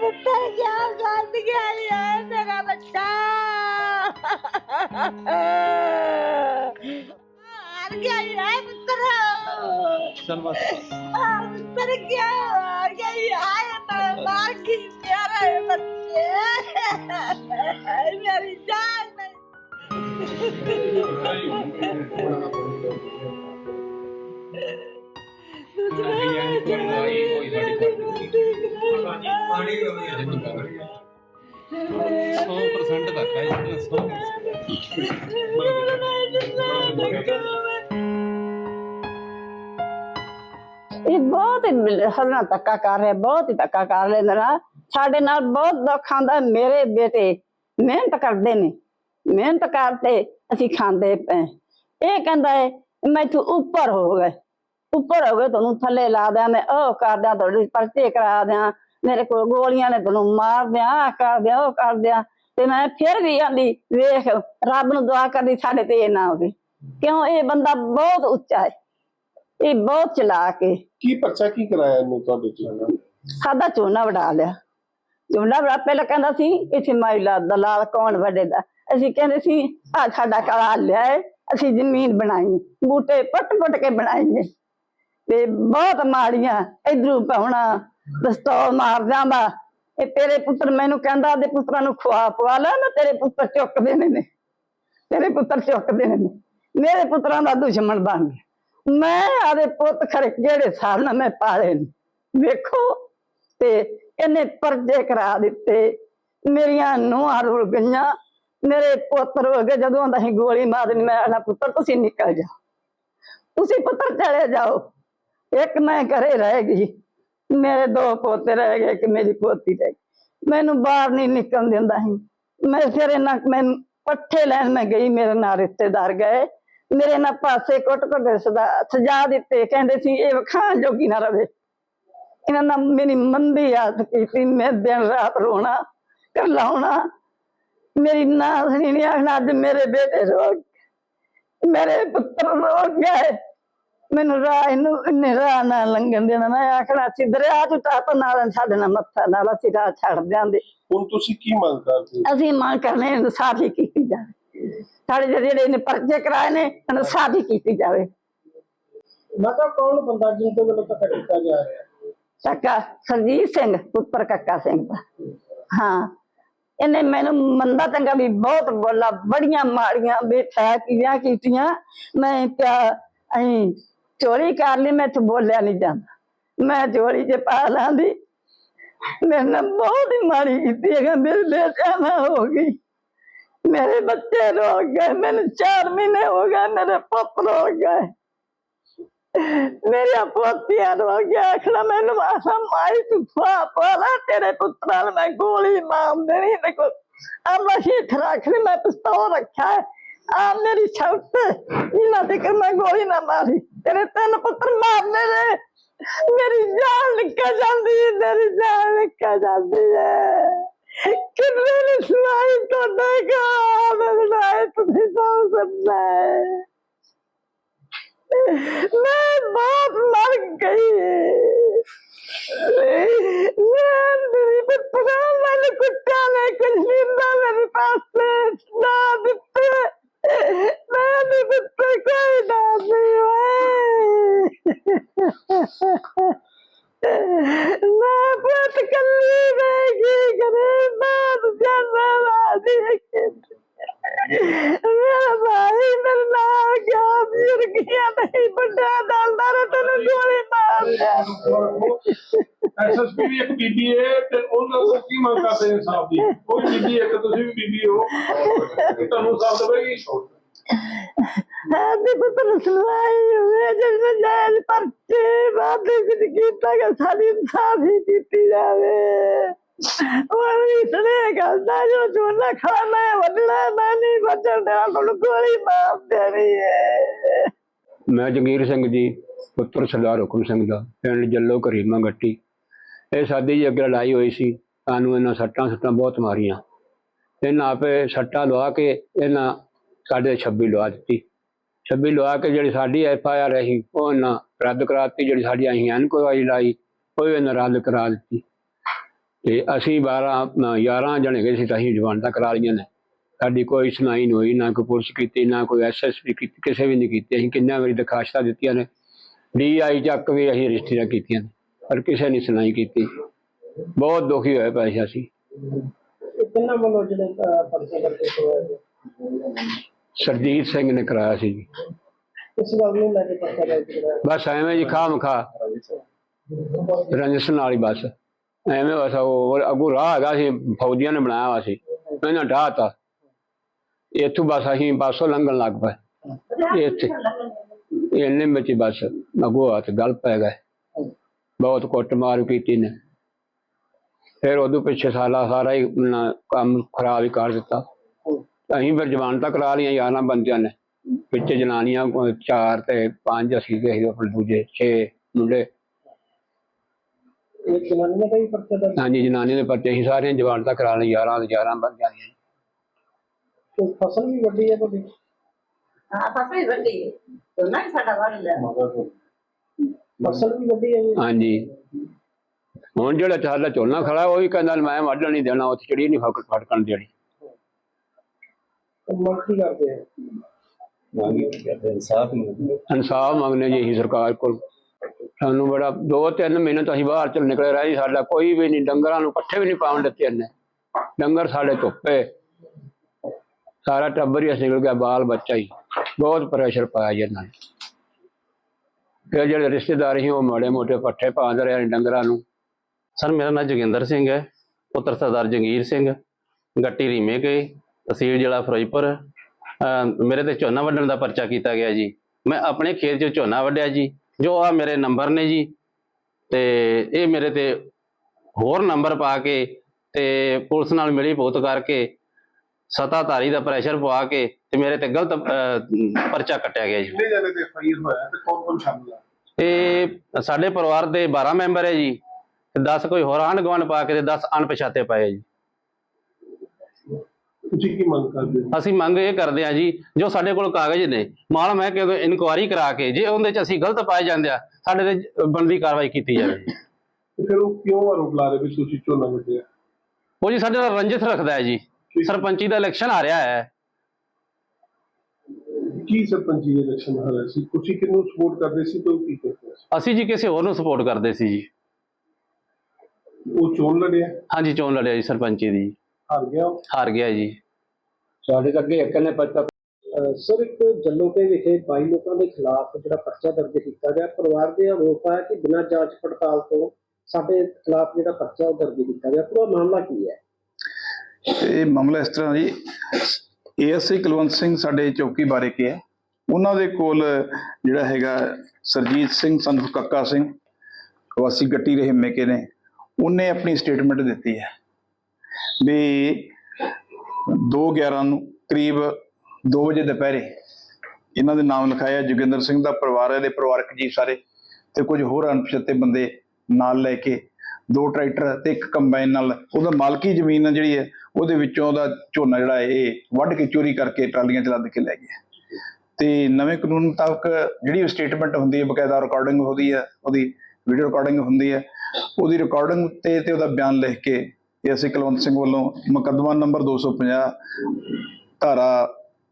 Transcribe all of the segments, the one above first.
ਪੁੱਤਰ ਗਿਆ ਗੰਦ ਗਿਆ ਯਾਰ ਮੇਰਾ ਬੱਚਾ ਹਾਰ ਗਿਆ ਯਾਰ ਪੁੱਤਰ ਚਲ ਬਸ ਆ ਪੁੱਤਰ ਗਿਆ ਹਾਰ ਗਿਆ ਯਾਰ ਮੈਂ ਮਾਰ ਕੀ ਪਿਆਰਾ ਹੈ ਬੱਚੇ ਮੇਰੀ ਜਾਨ ਮੇਰੀ ਸੌ percent ਜੀ ਇਹ ਬਹੁਤ ਹਰਨਾ ਧੱਕਾ ਕਰ ਰਿਹਾ, ਬਹੁਤ ਹੀ ਧੱਕਾ ਕਰ ਰਿਹਾ ਨਾ ਸਾਡੇ ਨਾਲ ਬਹੁਤ ਦੁੱਖ ਆਉਂਦਾ, ਮੇਰੇ ਬੇਟੇ ਮਿਹਨਤ ਕਰਦੇ ਨੇ। ਮਿਹਨਤ ਕਰਦੇ ਅਸੀਂ ਖਾਂਦੇ ਪਏ। ਇਹ ਕਹਿੰਦਾ ਹੈ ਮੈਂ ਤੂੰ ਉੱਪਰ ਹੋ ਗਏ। ਉੱਪਰ ਹੋ ਗਏ, ਤੁਹਾਨੂੰ ਥੱਲੇ ਲਾ ਦਿਆਂ ਮੈਂ, ਉਹ ਕਰ ਦਿਆਂ, ਤੁਹਾਡੇ ਪਰਚੇ ਕਰਾ ਦਿਆਂ। ਮੇਰੇ ਕੋਲ ਗੋਲੀਆਂ ਨੇ, ਤੁਹਾਨੂੰ ਮਾਰ ਦਿਆਂ, ਆਹ ਕਰ ਦਿਆਂ, ਉਹ ਕਰ ਦਿਆਂ। ਤੇ ਮੈਂ ਫਿਰ ਵੀ ਆਂਦੀ ਵੇਖ ਰੱਬ ਨੂੰ ਦੁਆ ਕਰਦੀ ਸਾਡੇ ਤੇ ਇਹ ਨਾ ਹੋਵੇ। ਕਿਉਂ? ਇਹ ਬੰਦਾ ਬਹੁਤ ਉੱਚਾ ਹੈ। ਇਹ ਬਹੁਤ ਚਲਾਕ ਹੈ। ਕੀ ਪਰਚਾ ਕੀ ਕਰਾਇਆ ਇਹਨੂੰ ਤੁਹਾਡੇ ਚ? ਸਾਡਾ ਝੋਨਾ ਵਡਾ ਲਿਆ। ਝੋਨਾ ਵੜਾ ਪਹਿਲਾਂ ਕਹਿੰਦਾ ਸੀ ਇੱਥੇ ਮਾਇਲਾ ਦਲਾਲ ਕੌਣ ਵੱਡੇਦਾ ਅਸੀਂ ਕਹਿੰਦੇ ਸੀ ਆ ਸਾਡਾ ਕਰਾ ਲਿਆ ਹੈ। ਅਸੀਂ ਜ਼ਮੀਨ ਬਣਾਈ। ਬੂਟੇ ਪੱਟ ਪੱਟ ਕੇ ਬਣਾਈਏ ਤੇ ਬਹੁਤ ਮਾੜੀਆਂ। ਇਧਰੋਂ ਪਾਉਣਾ ਦਸਤੌਰ ਮਾਰ ਜਾਂਦਾ ਇਹ ਤੇਰੇ ਪੁੱਤਰ ਮੈਨੂੰ ਕਹਿੰਦਾ ਦੇ ਪੁੱਤਰਾਂ ਨੂੰ ਖਵਾ ਪਵਾ ਲੈ ਨਾ ਤੇਰੇ ਪੁੱਤਰ ਚੁੱਕਦੇ ਨੇ ਨੇ। ਤੇਰੇ ਪੁੱਤਰ ਚੁੱਕਦੇ ਨੇ ਨੇ। ਮੇਰੇ ਪੁੱਤਰਾਂ ਦਾ ਦੁਸ਼ਮਣ ਬਣ ਗਿਆ। ਮੈਂ ਆਦੇ ਪੁੱਤ ਖਰੇ ਜਿਹੜੇ ਹਿਸਾਬ ਨਾਲ ਮੈਂ ਪਾਲੇ ਨੇ। ਵੇਖੋ ਤੇ ਇਹਨੇ ਪਰਦੇ ਕਰਾ ਦਿੱਤੇ। ਮੇਰੀਆਂ ਨੂੰਹਾਂ ਰੁਲ ਗਈਆਂ। ਮੇਰੇ ਪੁੱਤਰ ਹੋ ਗਏ। ਜਦੋਂ ਅਸੀਂ ਗੋਲੀ ਮਾਰ ਦੇਣੀ ਮੈਂ ਆਖਣਾ ਪੁੱਤਰ, ਤੁਸੀਂ ਨਿਕਲ ਜਾਓ। ਤੁਸੀਂ ਪੁੱਤਰ ਚਲੇ ਜਾਓ। ਇੱਕ ਮੈਂ ਘਰੇ ਰਹਿ ਗਈ। ਮੇਰੇ ਦੋ ਪੋਤੇ ਰਹਿ ਗਏ ਕਿ ਮੇਰੀ ਪੋਤੀ ਰਹਿ ਗਈ। ਮੈਨੂੰ ਬਾਹਰ ਨਹੀਂ ਨਿਕਲਣ ਦਿੰਦਾ ਸੀ। ਮੈਂ ਫਿਰ ਇਹਨਾਂ ਮੈਨੂੰ ਪੱਠੇ ਲੈਣ ਮੈਂ ਗਈ, ਮੇਰੇ ਨਾਲ ਰਿਸ਼ਤੇਦਾਰ ਗਏ। ਮੇਰੇ ਨਾਲ ਪਾਸੇ ਕੁੱਟ ਕੁੱਟ ਸਜਾ ਦਿੱਤੇ। ਕਹਿੰਦੇ ਸੀ, ਇਹ ਖਾਣ ਜੋਗੀ ਨਾ ਰਵੇ। ਇਹਨਾਂ ਨਾਲ ਮੇਰੀ ਮੰਦੀ ਆਦਤ ਕੀਤੀ। ਮੈਂ ਦਿਨ ਰਾਤ ਰੋਣਾ ਕਰ ਲਾਉਣਾ ਮੇਰੀ ਨਾਸਣੀ ਨੇ ਆਖਣਾ, ਅੱਜ ਮੇਰੇ ਬੇਟੇ ਰੋ ਮੇਰੇ ਪੁੱਤਰ ਰੋ ਗਏ। ਮੈਨੂੰ ਰਾਹ ਇਹਨੂੰ ਇੰਨੇ ਰਾਹ ਨਾ ਲੰਘਣ ਦੇਣਾ ਮੈਂ ਆਖਣਾ ਸੀ ਦਰਿਆ ਚ ਟੱਪ ਨਾਲ ਸਾਡੇ ਨਾਲ ਮੱਥਾ ਨਾਲ ਅਸੀਂ ਰਾਹ ਛੱਡ ਦਿਆਂਦੇ ਹੁਣ ਤੁਸੀਂ ਕੀ ਮੰਗ ਕਰਦੇ ਹੋ? ਅਸੀਂ ਮੰਗ ਕਰਨੇ ਇਨਸਾਫ ਕੀਤੀ ਜਾਵੇ। ਸਾਡੇ ਜਿਹੜੇ ਇਹਨੇ ਪਰਚੇ ਕਰਾਏ ਨੇ ਇਨਸਾਫ ਕੀਤੀ ਜਾਵੇ। ਮਾਤਾ ਕੌਣ ਬੰਦਾ ਜਿਸ ਦੇ ਵੱਲੋਂ ਧੱਕਾ ਕੀਤਾ ਜਾ ਰਿਹਾ? ਕਾਕਾ ਸਰਜੀਤ ਸਿੰਘ ਪੁੱਤਰ ਕਾਕਾ ਸਿੰਘ ਦਾ। ਹਾਂ। ਇਹਨੇ ਮੈਨੂੰ ਮੰਦਾ ਚੰਗਾ ਵੀ ਬਹੁਤ ਬੋਲਾ ਬੜੀਆਂ ਮਾੜੀਆਂ ਬੇਠਾ ਕੀਆਂ ਕੀਤੀਆਂ। ਮੈਂ ਕਿਆ ਅਹੀਂ ਚੋਰੀ ਕਰ ਲਈ, ਮੈਂ ਤੇ ਬੋਲਿਆ ਨਹੀਂ ਜਾਂਦਾ। ਮੈਂ ਚੋਰੀ ਚ ਪਾ ਲਾਂਦੀ। ਮੇਰੇ ਨਾਲ ਬਹੁਤ ਹੀ ਮਾੜੀ ਕੀਤੀ ਹੈਗਾ ਮੇਰੇ ਬੇਟਾ ਹੋ ਗਈ। ਮੇਰੇ ਬੱਚੇ ਰੋ ਗਏ, ਮੈਨੂੰ 4 ਮਹੀਨੇ ਹੋ ਗਏ, ਮੇਰੇ ਪੁੱਤ ਰੋ ਗਏ। ਮੇਰੇ ਪੋਤੀਆਂ ਨੂੰ ਗਿਆ ਆਖਣਾ ਮੈਨੂੰ ਆਸਾ ਮਾਈ ਤੂੰ ਫਾ ਪਾਲਾ ਤੇਰੇ ਪੁੱਤਰਾਂ ਨੂੰ ਮੈਂ ਗੋਲੀ ਮਾਰ ਦੇਣੀ ਤੇ ਕੋ ਅੱਲਾ ਹੀ ਰੱਖ ਮੈਂ ਪਿਸਤੌਲ ਰੱਖਿਆ ਆ ਮੇਰੀ ਛੱਤ ਇਹਨਾਂ ਤੇ ਕਿ ਮੈਂ ਗੋਲੀ ਨਾ ਮਾਰੀ ਤੇਰੇ ਤਿੰਨ ਪੁੱਤਰ ਮਾਰਨੇ ਨੇ ਮੇਰੀ ਜਾਨ ਨਿਕਲ ਜਾਂਦੀ ਹੈ ਮੇਰੀ ਜਾਨ ਨਿਕਲ ਜਾਂਦੀ ਹੈ ਕਿੰਨੇ ਨੇ ਸੁਣਾਈ ਤੁਹਾਡਾ ਕਾ ਮੈਂ ਸੁਣਾਈ ਤੁਸੀਂ ਸਭ ਸੁਣਨਾ ਹੈ ਮੈਂ ਬਹੁਤ ਮਰ ਗਈ ਮੈਂ ਮੇਰੀ ਪੁੱਤਰਾ ਮੈਨੂੰ ਕੁੱਤਾ ਨੇ ਕੁਝ ਨਹੀਂ ਨਾ ਮੇਰੇ ਪਾਸ ਨਾ ਦਿੱਤੇ ਮੈਂ ਨਹੀਂ ਦਿੱਤੇ ਕੋਈ ਨਾ ਸੀ ਮੈਂ ਬਹੁਤ ਕੱਲੀ ਰਹਿ ਗਈ ਕਰੇ ਮੈਂ ਜਾਨਾ ਵਾਦੀ ਮੇਰਾ ਭਾਈ ਮੇਰੇ ਨਾਲ ਗਿਆ ਗਿਆ ਨਹੀਂ ਵੱਡਾ ਦਲਦਾਰ ਤੈਨੂੰ ਗੋਲੀ ਮਾਰ ਐਸਐਸਪੀ ਵੀ ਇੱਕ ਬੀਬੀ ਹੈ ਤੇ ਉਹਨਾਂ ਤੋਂ ਕੀ ਮੰਗ ਕਰਦੇ ਨੇ ਸਾਹਿਬ ਦੀ ਕੋਈ ਬੀਬੀ ਇੱਕ ਤੁਸੀਂ ਵੀ ਬੀਬੀ ਹੋ। ਤੁਹਾਨੂੰ ਸਾਥ ਦੇਵੇਗੀ ਆਦੇ ਪੁੱਤਰ ਸੁਣਾਈ ਹੋਵੇ ਜਿਸ ਜਾਇਜ਼ ਪਰਚੇ ਵਾਦੇ ਕੁਝ ਕੀਤਾ ਕਿ ਸਾਡੀ ਇਨਸਾਫੀ ਕੀਤੀ ਜਾਵੇ। ਉਹ ਵੀ ਸਨੇ ਕਰਦਾ ਜੋ ਚੋਲਾ ਖਾਣਾ ਵੱਢਣਾ ਮੈਂ ਨਹੀਂ ਵੱਢਣ ਦੇਣਾ ਤੁਹਾਨੂੰ ਗੋਲੀ ਮਾਰ ਦੇਣੀ ਹੈ। ਮੈਂ ਜੰਗੀਰ ਸਿੰਘ ਜੀ, ਪੁੱਤਰ ਸਰਦਾਰ ਹੁਕਮ ਸਿੰਘ ਦਾ, ਪਿੰਡ ਜੱਲੋ ਕਰੀਮਾ ਗੱਟੀ ਇਹ ਸਾਡੀ ਜੀ ਅੱਗੇ ਲੜਾਈ ਹੋਈ ਸੀ, ਸਾਨੂੰ ਇਹਨਾਂ ਸੱਟਾਂ ਸੁੱਟਾਂ ਬਹੁਤ ਮਾਰੀਆਂ। ਇਹਨਾਂ ਆਪੇ ਸੱਟਾਂ ਲਵਾ ਕੇ ਇਹਨਾਂ ਸਾਡੇ 26 ਲਵਾ ਦਿੱਤੀ। 26 ਲਵਾ ਕੇ ਜਿਹੜੀ ਸਾਡੀ ਐਫ ਆਈ ਆਰ ਰਹੀ ਉਹ ਇਹਨਾਂ ਰੱਦ ਕਰਾਤੀ, ਜਿਹੜੀ ਸਾਡੀ ਅਸੀਂ ਇਨਕੁਆਇਰੀ ਲਾਈ, ਉਹ ਵੀ ਇਹਨਾਂ ਰੱਦ ਕਰਾ ਦਿੱਤੀ। ਤੇ ਅਸੀਂ 12 ਅਹ 11 ਜਣੇ ਗਏ ਸੀ, ਤਾਂ ਅਸੀਂ ਜ਼ਮਾਨਤਾਂ ਕਰਾ ਲਈਆਂ ਨੇ। ਸਾਡੀ ਕੋਈ ਸੁਣਾਈ ਨਹੀਂ ਹੋਈ ਨਾ ਕੋਈ ਪੁਲਿਸ ਕੀਤੀ ਨਾ ਕੋਈ ਐਸਐਸਪੀ ਕੀਤੀ ਕਿਸੇ ਵੀ ਨਹੀਂ ਕੀਤੀ। ਅਸੀਂ ਕਿੰਨਾ ਵਾਰੀ ਦਰਖਾਸਤਾਂ ਦਿੱਤੀਆਂ ਨੇ ਡੀਆਈ ਚੱਕ ਵੀ ਅਸੀਂ ਰਜਿਸਟਰੀਆਂ ਕੀਤੀਆਂ ਨੇ ਪਰ ਕਿਸੇ ਨੇ ਸੁਣਾਈ ਕੀਤੀ। ਬਹੁਤ ਦੁਖੀ ਹੋਏ ਪਏ ਸੀ ਅਸੀਂ। ਇਹ ਕਿੰਨਾ ਵੱਲੋਂ ਜਿਹੜੇ ਅਹ, ਪਰਚੇ ਕਰਦੇ ਹੋਏ ਸਰਜੀਤ ਸਿੰਘ ਨੇ ਕਰਾਇਆ ਸੀ ਜੀ। ਇਸ ਗੱਲ ਨੂੰ ਲੈ ਕੇ ਪਰਚਾ ਦਰਜ ਕਰਾਇਆ। ਬਸ ਐਵੇਂ ਜੀ ਖਾਮ ਖਾ। ਰੰਜਸ ਨਾਲ ਹੀ ਬਸ। ਐਵੇਂ ਬਸ ਉਹ ਅੱਗੋਂ ਰਾਹ ਹੈਗਾ ਸੀ ਫੌਜੀਆਂ ਨੇ ਬਣਾਇਆ ਹੋਇਆ ਸੀ। ਇਹਨਾਂ ਢਾਤਾ ਇੱਥੋਂ ਬਸ ਅਸੀਂ ਪਾਸੋਂ ਲੰਘਣ ਲੱਗ ਪਏ। ਇੱਥੇ। ਇੰਨੇ ਵਿੱਚ ਬਸ ਅੱਗੋਂ ਹੱਥ ਗਲ ਪੈ ਗਏ। ਬਹੁਤ ਕੁੱਟਮਾਰ ਕੀਤੀ ਨੇ ਫਿਰ ਉਦੋਂ ਪਿੱਛੇ ਸਾਲਾ ਸਾਰਾ ਹੀ ਕੰਮ ਖਰਾਬ ਹੀ ਕਰ ਦਿੱਤਾ। ਅਸੀਂ ਫਿਰ ਜ਼ਮਾਨਤਾਂ ਕਰਾ ਲਈਆਂ ਯਾਰਾਂ ਬੰਦਿਆਂ ਨੇ। ਵਿੱਚ ਜਨਾਨੀਆਂ ਚਾਰ ਤੇ ਪੰਜ ਅਸੀਂ ਗਏ ਸੀ ਆਪਣੇ ਦੂਜੇ 6 ਮੁੰਡੇ। ਇਹ ਜਨਾਨੀਆਂ ਦਾ ਹੀ ਪਰਚਾ ਦਰਜ ਹਾਂਜੀ ਜਨਾਨੀਆਂ ਦੇ ਪਰਚੇ ਅਸੀਂ ਸਾਰੀਆਂ ਜ਼ਮਾਨਤਾਂ ਕਰਾ ਲਈਆਂ ਯਾਰਾਂ ਤੇ ਯਾਰਾਂ ਬੰਦਿਆਂ ਦੀਆਂ। ਕੋਈ ਫਸਲ ਵੀ ਵੱਡੀ ਹੈ ਤੁਹਾਡੀ? ਹਾਂ ਫਸਲ ਵੱਡੀ ਹੈ। ਸੋਨਾ ਹੀ ਸਾਡਾ ਵੱਢ ਲਿਆ ਫਸਲ ਵੀ ਵੱਡੀ ਹੈ ਜੀ? ਹਾਂਜੀ। ਹੁਣ ਜਿਹੜਾ ਸਾਡਾ ਝੋਨਾ ਖੜਾ ਉਹ ਵੀ ਕਹਿੰਦਾ ਮੈਂ ਵੱਢਣ ਨਹੀਂ ਦੇਣਾ ਉੱਥੇ ਚੜੀ ਨਹੀਂ ਫੜ ਫੜਕਣ ਦੇਣੀ। ਤੇ ਮੰਗ ਕੀ ਕਰਦੇ ਆ? ਇਨਸਾਫ ਮੰਗਨੇ ਜੀ ਅਸੀਂ ਸਰਕਾਰ ਕੋਲ। ਸਾਨੂੰ ਬੜਾ ਦੋ ਤਿੰਨ ਮਹੀਨੇ ਤੋਂ ਅਸੀਂ ਬਾਹਰ ਚਲ ਨਿਕਲੇ ਰਹੇ ਸਾਡਾ ਕੋਈ ਵੀ ਨਹੀਂ ਡੰਗਰਾਂ ਨੂੰ ਪੱਠੇ ਵੀ ਨਹੀਂ ਪਾਉਣ ਦਿੱਤੇ ਇਹਨੇ ਡੰਗਰ ਸਾਡੇ ਧੁੱਪੇ। ਸਾਰਾ ਟੱਬਰ ਹੀ ਅਸੀਂ ਨਿਕਲ ਗਿਆ ਬਾਲ ਬੱਚਾ ਹੀ। ਬਹੁਤ ਪ੍ਰੈਸ਼ਰ ਪਾਇਆ ਜੀ ਇਹਨਾਂ ਨੇ। ਫਿਰ ਜਿਹੜੇ ਰਿਸ਼ਤੇਦਾਰ ਸੀ, ਉਹ ਮਾੜੇ ਮੋਟੇ ਪੱਠੇ ਪਾਉਂਦੇ ਰਹੇ ਡੰਗਰਾਂ ਨੂੰ। ਸਰ, ਮੇਰਾ ਨਾਮ ਜੋਗਿੰਦਰ ਸਿੰਘ ਹੈ। ਪੁੱਤਰ ਸਰਦਾਰ ਜੰਗੀਰ ਸਿੰਘ। ਗੱਟੀ ਰੀਮੇ ਕੇ, ਤਹਿਸੀਲ ਜ਼ਿਲ੍ਹਾ ਫਿਰੋਜ਼ਪੁਰ। ਮੇਰੇ ਤੇ ਝੋਨਾ ਵੱਢਣ ਦਾ ਪਰਚਾ ਕੀਤਾ ਗਿਆ ਜੀ। ਮੈਂ ਆਪਣੇ ਖੇਤ 'ਚ ਝੋਨਾ ਵੱਢਿਆ ਜੀ। ਜੋ ਆ ਮੇਰੇ ਨੰਬਰ ਨੇ ਜੀ। ਤੇ ਇਹ ਮੇਰੇ ਤੇ ਹੋਰ ਨੰਬਰ ਪਾ ਕੇ ਤੇ ਪੁਲਿਸ ਨਾਲ ਮਿਲੀ ਭੂਤ ਕਰਕੇ ਸਤਾਧਾਰੀ ਦਾ ਪ੍ਰੈਸ਼ਰ ਪਵਾ ਕੇ ਤੇ ਮੇਰੇ ਤੇ ਗਲਤ ਅਹ, ਪਰਚਾ ਕੱਟਿਆ ਗਿਆ ਜੀ। ਕਿੰਨੇ ਜਣੇ ਤੇ ਫਾਇਰ ਹੋਇਆ ਤੇ ਕੌਣ ਕੌਣ ਸ਼ਾਮਲ ਆ? ਇਹ ਸਾਡੇ ਪਰਿਵਾਰ ਦੇ 12 ਮੈਂਬਰ ਹੈ ਜੀ ਤੇ 10 ਕੋਈ ਹੋਰ ਆਂਢ ਗੁਆਂਢ ਪਾ ਕੇ ਤੇ 10 ਅਣਪਛਾਤੇ ਪਏ ਜੀ। ਤੁਸੀਂ ਕੀ ਮੰਗ ਕਰਦੇ ਹੋ? ਅਸੀਂ ਮੰਗ ਇਹ ਕਰਦੇ ਆ ਜੀ ਜੋ ਸਾਡੇ ਕੋਲ ਕਾਗਜ਼ ਨੇ ਮਾਲ ਮੈਂ ਕਿ ਇਨਕੁਆਰੀ ਕਰਾ ਕੇ ਜੇ ਉਹਦੇ ਚ ਅਸੀਂ ਗਲਤ ਪਾਏ ਜਾਂਦੇ ਆ ਸਾਡੇ ਤੇ ਬਣਦੀ ਕਾਰਵਾਈ ਕੀਤੀ ਜਾਵੇ। ਜੀ। ਤੇ ਫਿਰ ਉਹ ਕਿਉਂ ਆਰੋਪ ਲਾ ਰਹੇ ਵੀ ਤੁਸੀਂ ਝੋਨਾ ਵੱਢਿਆ? ਉਹ ਜੀ ਸਾਡੇ ਨਾਲ ਰੰਜਿਤ ਰੱਖਦਾ ਹੈ ਜੀ। ਸਰਪੰਚੀ ਦਾ ਇਲੈਕਸ਼ਨ ਆ ਰਿਹਾ ਹੈ। ਕੀ ਸਰਪੰਚੀ ਦੇ ਇਲੈਕਸ਼ਨ ਹੋ ਰਿਹਾ ਸੀ? ਤੁਸੀਂ ਕਿਹਨੂੰ ਸਪੋਰਟ ਕਰਦੇ ਸੀ ਤੇ ਉਹ ਕੀ ਕਰਦੇ ਸੀ? ਅਸੀਂ ਜੀ ਕਿਸੇ ਹੋਰ ਨੂੰ ਸਪੋਰਟ ਕਰਦੇ ਸੀ ਜੀ। ਉਹ ਚੋਣ ਲੜਿਆ? ਹਾਂਜੀ ਚੋਣ ਲੜਿਆ ਜੀ ਸਰਪੰਚੀ ਦੀ। ਹਾਰ ਗਿਆ ਉਹ। ਹਾਰ ਗਿਆ ਜੀ। ਸਾਡੇ ਤਾਂ ਅੱਗੇ ਇੱਕ ਨੇ ਪਤਾ ਅਹ ਸਰ ਇੱਕ ਜੱਲੋਕੇ ਵਿਖੇ 22 ਲੋਕਾਂ ਦੇ ਖਿਲਾਫ ਜਿਹੜਾ ਪਰਚਾ ਦਰਜ ਕੀਤਾ ਗਿਆ ਪਰਿਵਾਰ ਦੇ ਆਰੋਪ ਹੈ ਕਿ ਬਿਨਾਂ ਜਾਂਚ ਪੜਤਾਲ ਤੋਂ ਸਾਡੇ ਖਿਲਾਫ ਜਿਹੜਾ ਪਰਚਾ ਉਹ ਦਰਜ ਕੀਤਾ ਗਿਆ। ਪੂਰਾ ਮਾਮਲਾ ਕੀ ਹੈ? ਇਹ ਮਾਮਲਾ ਇਸ ਤਰ੍ਹਾਂ ਜੀ। ਏਐਸਆਈ ਕੁਲਵੰਤ ਸਿੰਘ ਸਾਡੇ ਚੌਕੀ ਬਾਰੇ ਕੇ ਹੈ। ਉਹਨਾਂ ਦੇ ਕੋਲ ਜਿਹੜਾ ਹੈਗਾ ਸਰਜੀਤ ਸਿੰਘ, ਸੰਤ ਕੱਕਾ ਸਿੰਘ, ਵਾਸੀ ਗੱਟੀ ਰਹੇ ਮੇਕੇ ਨੇ। ਉਹਨੇ ਆਪਣੀ ਸਟੇਟਮੈਂਟ ਦਿੱਤੀ ਹੈ ਵੀ 2:11 ਨੂੰ ਕਰੀਬ 2 ਵਜੇ ਦੁਪਹਿਰੇ ਇਹਨਾਂ ਦੇ ਨਾਮ ਲਿਖਾਇਆ ਜੋਗਿੰਦਰ ਸਿੰਘ ਦਾ ਪਰਿਵਾਰ ਹੈ ਦੇ ਪਰਿਵਾਰਕ ਜੀ ਸਾਰੇ ਤੇ ਕੁਝ ਹੋਰ ਅਣਪਛਾਤੇ ਬੰਦੇ ਨਾਲ ਲੈ ਕੇ ਦੋ ਟਰੈਕਟਰ ਤੇ ਇੱਕ ਕੰਬਾਈਨ ਨਾਲ ਉਹਦਾ ਮਾਲਕੀ ਜ਼ਮੀਨ ਜਿਹੜੀ ਹੈ, ਉਹਦੇ ਵਿੱਚੋਂ ਉਹਦਾ ਝੋਨਾ ਜਿਹੜਾ ਹੈ, ਇਹ ਵੱਢ ਕੇ ਚੋਰੀ ਕਰਕੇ ਟਰਾਲੀਆਂ 'ਚ ਲੱਦ ਕੇ ਲੈ ਗਿਆ। ਤੇ ਨਵੇਂ ਕਾਨੂੰਨ ਮੁਤਾਬਕ ਜਿਹੜੀ ਸਟੇਟਮੈਂਟ ਹੁੰਦੀ ਹੈ, ਬਕਾਇਦਾ ਰਿਕਾਰਡਿੰਗ ਹੁੰਦੀ ਹੈ ਉਹਦੀ ਵੀਡੀਓ ਰਿਕਾਰਡਿੰਗ ਹੁੰਦੀ ਹੈ ਉਹਦੀ ਰਿਕਾਰਡਿੰਗ ਤੇ ਤੇ ਉਹਦਾ ਬਿਆਨ ਲਿਖ ਕੇ ਇਹ ਅਸੀਂ ਕੁਲਵੰਤ ਸਿੰਘ ਵੱਲੋਂ ਮੁਕੱਦਮਾ ਨੰਬਰ 250 ਧਾਰਾ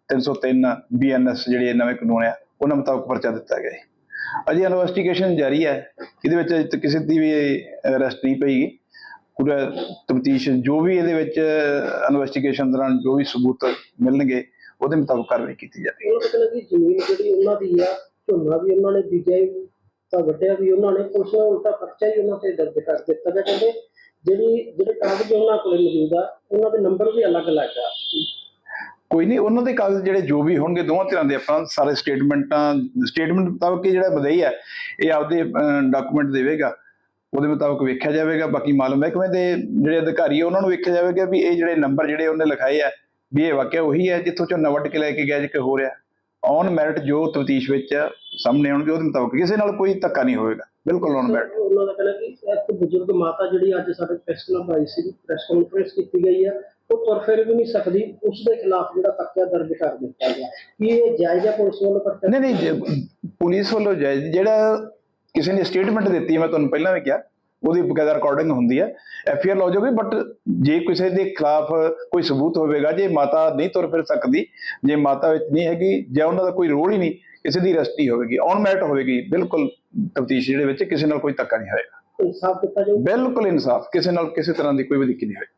303 ਬੀਐਨਐਸ ਜਿਹੜੇ ਨਵੇਂ ਕਾਨੂੰਨ ਆ, ਉਹਨਾਂ ਮੁਤਾਬਕ ਪਰਚਾ ਦਿੱਤਾ ਗਿਆ ਹੈ। ਅਜੇ ਇਨਵੈਸਟੀਗੇਸ਼ਨ ਜਾਰੀ ਹੈ। ਇਹਦੇ ਵਿੱਚ ਅਜੇ ਤੱਕ ਕਿਸੇ ਦੀ ਵੀ ਅਰੈਸਟ ਨਹੀਂ ਪਈ। ਪੂਰਾ ਤਫਤੀਸ਼ ਜੋ ਵੀ ਇਹਦੇ ਵਿੱਚ ਇਨਵੈਸਟੀਗੇਸ਼ਨ ਦੌਰਾਨ ਜੋ ਵੀ ਸਬੂਤ ਮਿਲਣਗੇ, ਉਹਦੇ ਮੁਤਾਬਕ ਕਾਰਵਾਈ ਕੀਤੀ ਜਾਵੇਗੀ। ਉਹਨਾਂ ਦਾ ਕਹਿਣਾ ਕਿ ਜ਼ਮੀਨ ਜਿਹੜੀ ਉਹਨਾਂ ਦੀ ਆ, ਝੋਨਾ ਵੀ ਉਹਨਾਂ ਨੇ ਬੀਜਿਆ ਹੀ ਤਾਂ ਵੱਢਿਆ ਵੀ ਉਹਨਾਂ ਨੇ ਪੁਲਿਸ ਨੇ ਉਲਟਾ ਪਰਚਾ ਹੀ ਉਹਨਾਂ ਤੇ ਦਰਜ ਕਰ ਦਿੱਤਾ ਗਿਆ। ਕਹਿੰਦੇ ਜਿਹੜੀ ਜਿਹੜੇ ਕਾਗਜ਼ ਉਹਨਾਂ ਕੋਲੇ ਮੌਜੂਦ ਆ, ਉਹਨਾਂ ਦੇ ਨੰਬਰ ਵੀ ਅਲੱਗ-ਅਲੱਗ ਆ। ਕੋਈ ਨਹੀਂ, ਉਹਨਾਂ ਦੇ ਕਾਗਜ਼ ਜਿਹੜੇ ਜੋ ਵੀ ਹੋਣਗੇ, ਦੋਵਾਂ ਤਰ੍ਹਾਂ ਦੇ ਆਪਾਂ ਸਾਰੇ ਸਟੇਟਮੈਂਟਾਂ ਸਟੇਟਮੈਂਟ ਮੁਤਾਬਕ ਜਿਹੜਾ ਮਦਈ ਹੈ, ਇਹ ਆਪਦੇ ਡਾਕੂਮੈਂਟ ਦੇਵੇਗਾ। ਉਹਦੇ ਮੁਤਾਬਕ ਵੇਖਿਆ ਜਾਵੇਗਾ, ਬਾਕੀ ਮਾਲੂਮ ਮਹਿਕਮੇ ਦੇ ਜਿਹੜੇ ਅਧਿਕਾਰੀ ਉਹਨਾਂ ਨੂੰ ਵੇਖਿਆ ਜਾਵੇਗਾ ਵੀ ਇਹ ਜਿਹੜੇ ਨੰਬਰ ਜਿਹੜੇ ਉਹਨੇ ਲਿਖਾਏ ਆ, ਵੀ ਇਹ ਵਾਕਿਆ ਉਹੀ ਹੈ ਜਿੱਥੋਂ ਝੋਨਾ ਵੱਢ ਕੇ ਲੈ ਕੇ ਗਿਆ ਜੇ ਕਿ ਹੋ ਰਿਹਾ ਔਨ ਮੈਰਿਟ ਜੋ ਤਫਤੀਸ਼ ਵਿੱਚ ਸਾਹਮਣੇ ਆਉਣਗੇ, ਉਹਦੇ ਮੁਤਾਬਕ ਕਿਸੇ ਨਾਲ ਕੋਈ ਧੱਕਾ ਨਹੀਂ ਹੋਵੇਗਾ। ਬਿਲਕੁਲ ਔਨ ਮੈਰਿਟ ਉਹਨਾਂ ਦਾ ਕਹਿਣਾ ਕਿ ਇੱਕ ਬਜ਼ੁਰਗ ਮਾਤਾ ਜਿਹੜੀ ਅੱਜ ਸਾਡੇ ਪ੍ਰੈਸ ਕਲੱਬ ਆਈ ਸੀ ਪ੍ਰੈਸ ਕਾਨਫਰੰਸ ਕੀਤੀ ਗਈ ਆ ਉਹ ਤੁਰ ਫਿਰ ਵੀ ਨਹੀਂ ਸਕਦੀ ਉਸ ਦੇ ਖਿਲਾਫ ਜਿਹੜਾ ਪਰਚਾ ਦਰਜ ਕਰ ਦਿੱਤਾ ਗਿਆ। ਕੀ ਇਹ ਜਾਇਜ਼ਾ ਪੁਲਿਸ ਵੱਲੋਂ ਪਰਚਾ? ਨਹੀਂ ਨਹੀਂ ਪੁਲਿਸ ਵੱਲੋਂ ਜਾਇਜ਼ ਜਿਹੜਾ ਕਿਸੇ ਨੇ ਸਟੇਟਮੈਂਟ ਦਿੱਤੀ ਮੈਂ ਤੁਹਾਨੂੰ ਪਹਿਲਾਂ ਵੀ ਕਿਹਾ ਉਹਦੀ ਬਕਾਇਦਾ ਰਿਕਾਰਡਿੰਗ ਹੁੰਦੀ ਹੈ ਐਫ ਆਰ ਲੌਜ ਹੋਗੀ ਬਟ ਜੇ ਕਿਸੇ ਦੇ ਖਿਲਾਫ ਕੋਈ ਸਬੂਤ ਹੋਵੇਗਾ ਜੇ ਮਾਤਾ ਨਹੀਂ ਤੁਰ ਫਿਰ ਸਕਦੀ ਜੇ ਮਾਤਾ ਵਿੱਚ ਨਹੀਂ ਹੈਗੀ ਜਾਂ ਉਹਨਾਂ ਦਾ ਕੋਈ ਰੋਲ ਹੀ ਨਹੀਂ ਕਿਸੇ ਦੀ ਨਹੀਂ ਹੋਵੇਗੀ ਔਨ ਮੈਰਿਟ ਹੋਵੇਗੀ ਬਿਲਕੁਲ ਤਫਤੀਸ਼ ਜਿਹੜੇ ਵਿੱਚ ਕਿਸੇ ਨਾਲ ਕੋਈ ਧੱਕਾ ਨਹੀਂ ਹੋਏਗਾ। ਇਨਸਾਫ ਦਿੱਤਾ ਜਾਊ? ਬਿਲਕੁਲ ਇਨਸਾਫ ਕਿਸੇ ਨਾਲ ਕਿਸੇ ਤਰ੍ਹਾਂ ਦੀ ਕੋਈ ਵਧੀਕੀ ਨਹੀਂ ਹੋਏਗੀ।